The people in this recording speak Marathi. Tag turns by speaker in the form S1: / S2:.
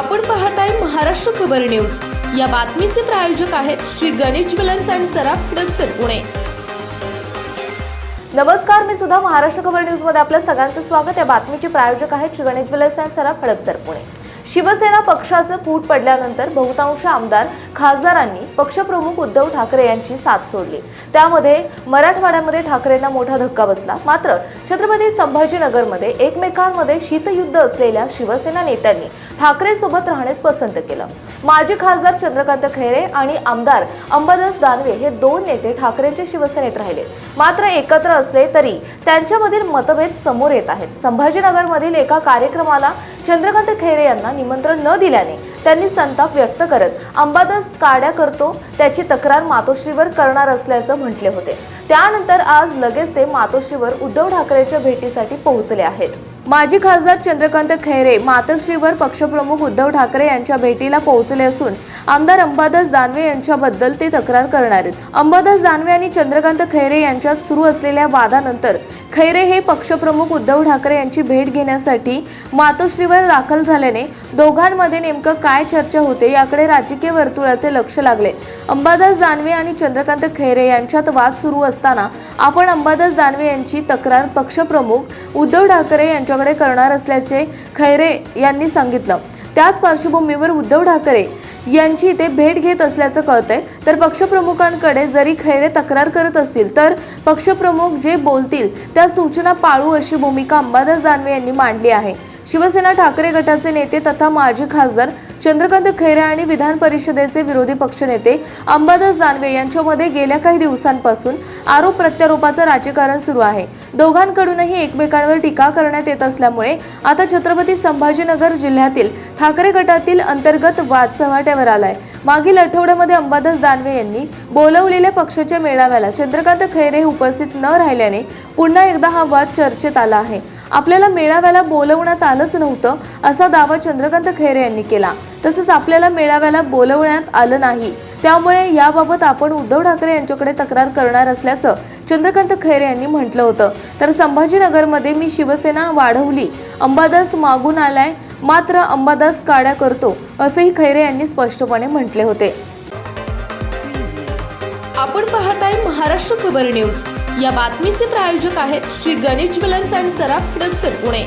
S1: आपण पाहत आहे महाराष्ट्र खबर न्यूज. या बातमीचे प्रायोजक आहेत श्री गणेश ज्वेलर्स अँड सराफ हडपसर पुणे.
S2: नमस्कार मी सुद्धा महाराष्ट्र खबर न्यूजमध्ये आपलं सगळ्यांचं स्वागत. या बातमीचे प्रायोजक आहेत श्री गणेश ज्वेलर्स अँड सराफ हडपसर पुणे. शिवसेना पक्षाचं फूट पडल्यानंतर बहुतांश आमदार खासदारांनी पक्षप्रमुख उद्धव ठाकरे यांची साथ सोडली. त्यामध्ये मराठवाड्यामध्ये ठाकरेंना मोठा धक्का बसला. मात्र छत्रपती संभाजीनगरमध्ये एकमेकांमध्ये शीतयुद्ध असलेल्या शिवसेना नेत्यांनी ठाकरेंसोबत राहण्यास राहणेच पसंत केलं. माजी खासदार चंद्रकांत खैरे आणि आमदार अंबादास दानवे हे दोन नेते ठाकरेंच्या शिवसेनेत राहिले. मात्र एकत्र असले तरी त्यांच्यामधील मतभेद समोर येत आहेत. संभाजीनगरमधील एका कार्यक्रमाला चंद्रकांत खैरे यांना निमंत्रण न दिल्याने त्यांनी संताप व्यक्त करत अंबादास काड्या करतो त्याची तक्रार मातोश्रीवर करणार असल्याचं म्हटले होते. त्यानंतर आज लगेच ते मातोश्रीवर उद्धव ठाकरेंच्या भेटीसाठी पोहोचले आहेत. माजी खासदार चंद्रकांत खैरे मातोश्रीवर पक्षप्रमुख उद्धव ठाकरे यांच्या भेटीला पोहोचले असून आमदार अंबादास दानवे यांच्याबद्दल ते तक्रार करणार आहेत. अंबादास दानवे आणि चंद्रकांत खैरे यांच्यात सुरू असलेल्या वादानंतर खैरे हे पक्षप्रमुख उद्धव ठाकरे यांची भेट घेण्यासाठी मातोश्रीवर दाखल झाल्याने दोघांमध्ये नेमकं काय चर्चा होते याकडे राजकीय वर्तुळाचे लक्ष लागले. अंबादास दानवे आणि चंद्रकांत खैरे यांच्यात वाद सुरू असताना आपण अंबादास दानवे यांची तक्रार पक्षप्रमुख उद्धव ठाकरे त्यांच्याकडे करणार असल्याचे खैरे यांनी सांगितलं. त्याच पार्श्वभूमीवर उद्धव ठाकरे यांची ते भेट घेत असल्याचं कळतंय. तर पक्षप्रमुखांकडे जरी खैरे तक्रार करत असतील तर पक्षप्रमुख जे बोलतील त्या सूचना पाळू अशी भूमिका अंबादास दानवे यांनी मांडली आहे. शिवसेना ठाकरे गटाचे नेते तथा माजी खासदार चंद्रकांत खैरे आणि विधान परिषदेचे विरोधी पक्षनेते अंबादास दानवे यांच्यामध्ये गेल्या काही दिवसांपासून आरोप प्रत्यारोपाचं राजकारण सुरू आहे. दोघांकडूनही एकमेकांवर टीका करण्यात येत असल्यामुळे आता छत्रपती संभाजीनगर जिल्ह्यातील ठाकरे गटातील अंतर्गत वाद चव्हाट्यावर आलाय. मागील आठवड्यामध्ये अंबादास दानवे यांनी बोलवलेल्या पक्षाच्या मेळाव्याला चंद्रकांत खैरे उपस्थित न राहिल्याने पुन्हा एकदा हा वाद चर्चेत आला आहे. आपल्याला मेळाव्याला बोलवण्यात आलंच नव्हतं असा दावा चंद्रकांत खैरे यांनी केला. तसंच आपल्याला मेळाव्याला बोलवण्यात आलं नाही. त्यामुळे याबाबत आपण उद्धव ठाकरे यांच्याकडे तक्रार करणार असल्याचं चंद्रकांत खैरे यांनी म्हटलं होतं. तर संभाजीनगरमध्ये मी शिवसेना वाढवली. अंबादास मागून आलाय. मात्र अंबादास काड्या करतो असंही खैरे यांनी स्पष्टपणे म्हटले होते.
S1: आपण पाहत आहे महाराष्ट्र खबर न्यूज. या बातमीचे प्रायोजक आहेत श्री गणेश ज्वेलर्स अँड सराफ हडपसर पुणे.